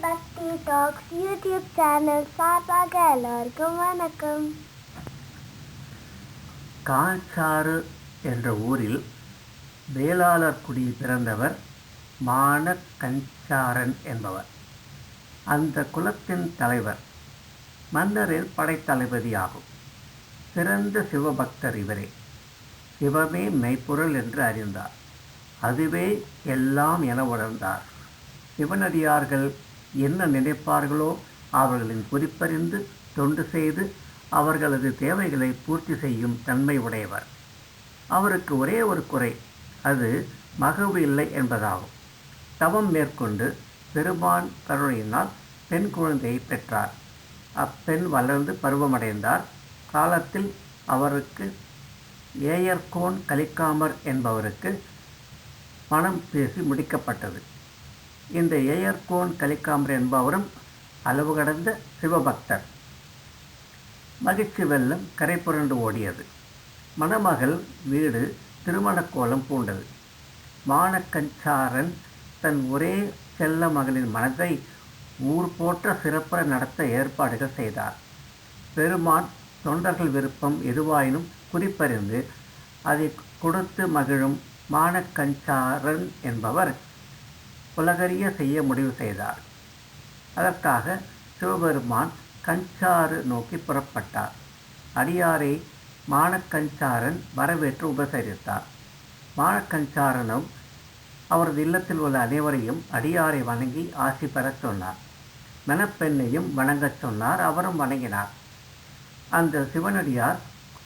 பக்தி tax YouTube channel சார்பாக எல்லோருக்கும் வணக்கம். காஞ்சாறு என்ற ஊரில் வேளாளர் குடி பிறந்தவர் மான கஞ்சாரன் என்பவர். அந்த குலத்தின் தலைவர் மன்னரில் படைத்தளபதியாகும் சிறந்த சிவபக்தர் இவரே. சிவமே மெய்ப்பொருள் என்று அறிந்தார். அதுவே எல்லாம் என உணர்ந்தார். சிவனடியார்கள் என்ன நினைப்பார்களோ அவர்களின் குறிப்பறிந்து தொண்டு செய்து அவர்களது தேவைகளை பூர்த்தி செய்யும் தன்மை உடையவர். அவருக்கு ஒரே ஒரு குறை அது மகவு இல்லை என்பதாகும். தவம் மேற்கொண்டு பெருமான் கருணையினால் பெண் குழந்தையை பெற்றார். அப்பெண் வளர்ந்து பருவமடைந்தார். காலத்தில் அவருக்கு ஏயர்கோன் கலிக்காமர் என்பவருக்கு பணம் பேசி முடிக்கப்பட்டது. இந்த ஏயர்கோன் கலிக்காமர் என்பவரும் அளவு கடந்த சிவபக்தர். மகிழ்ச்சி வெள்ளம் கரை புரண்டு ஓடியது. மணமகள் வீடு திருமணக்கோலம் பூண்டது. மானக்கஞ்சாரன் தன் ஒரே செல்ல மகளின் மனதை ஊர் போற்ற சிறப்புற நடத்த ஏற்பாடுகள் செய்தார். பெருமான் தொண்டர்கள் விருப்பம் எதுவாயினும் குறிப்பறிந்து அதை கொடுத்து மகிழும் மானக்கஞ்சாரன் என்பவர் உலகறிய செய்ய முடிவு செய்தார். அதற்காக சிவபெருமான் கஞ்சாறு நோக்கி புறப்பட்டார். அடியாரை மானக்கஞ்சாரன் வரவேற்று உபசரித்தார். மானக்கஞ்சாரனும் அவரது இல்லத்தில் உள்ள அனைவரையும் அடியாரை வணங்கி ஆசி பெறச் சொன்னார். மணப்பெண்ணையும் வணங்கச் சொன்னார் அவரும் வணங்கினார். அந்த சிவனடியார்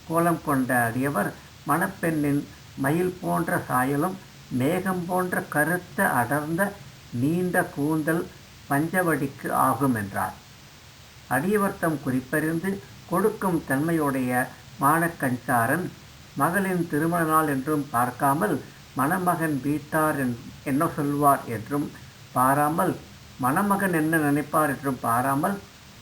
கோலம் கொண்ட அடியவர் மணப்பெண்ணின் மயில் போன்ற சாயலும் மேகம் போன்ற கருத்த அடர்ந்த நீண்ட கூந்தல் பஞ்சவடிக்கு ஆகும் என்றார். அடியவர்த்தம் குறிப்பறிந்து கொடுக்கும் தன்மையுடைய மானக்கஞ்சாரன் மகளின் திருமண நாள் என்றும் பார்க்காமல் மணமகன் வீட்டார் என்ன சொல்வார் என்றும் பாராமல் மணமகன் என்ன நினைப்பார் என்றும் பாராமல்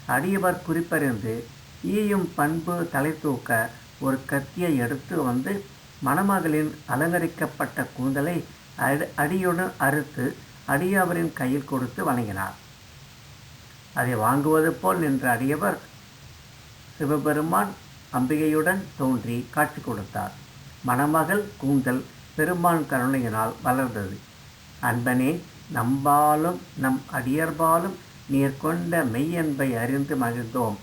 அடியவர் குறிப்பறிந்து ஈயும் பண்பு தலை தூக்க ஒரு கத்தியை எடுத்து வந்து மணமகளின் அலங்கரிக்கப்பட்ட கூந்தலை அடி அடியுடன் அறுத்து அடியவரின் கையில் கொடுத்து வணங்கினார். அதை வாங்குவது போல் நின்ற அடியவர் சிவபெருமான் அம்பிகையுடன் தோன்றி காட்சி கொடுத்தார். மணமகள் கூந்தல் பெருமான் கருணையினால் வளர்ந்தது. அன்பனே நம்பாலும் நம் அடியர்பாலும் நீர் கொண்ட மெய்யன்பை அறிந்து மகிழ்ந்தோம்.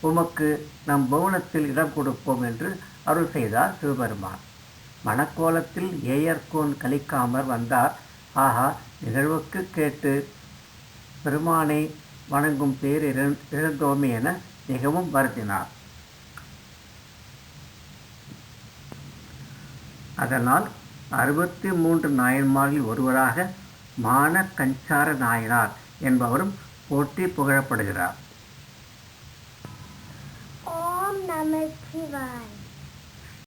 உமக்கு நம் பவுனத்தில் இடம் கொடுப்போம் என்று அருள் செய்தார் சிவபெருமான். மணக்கோலத்தில் ஏயர்கோன் கழிக்காமற் வந்தார். ஆஹா நிகழ்வுக்கு கேட்டு பெருமானை வணங்கும் பேர் இழந்தோமே என மிகவும் வருத்தினார் அதனால் அறுபத்தி மூன்று நாயன்மாரில் ஒருவராக மான கஞ்சார நாயனார் என்பவரும் போற்றி புகழப்படுகிறார். ஓம் நம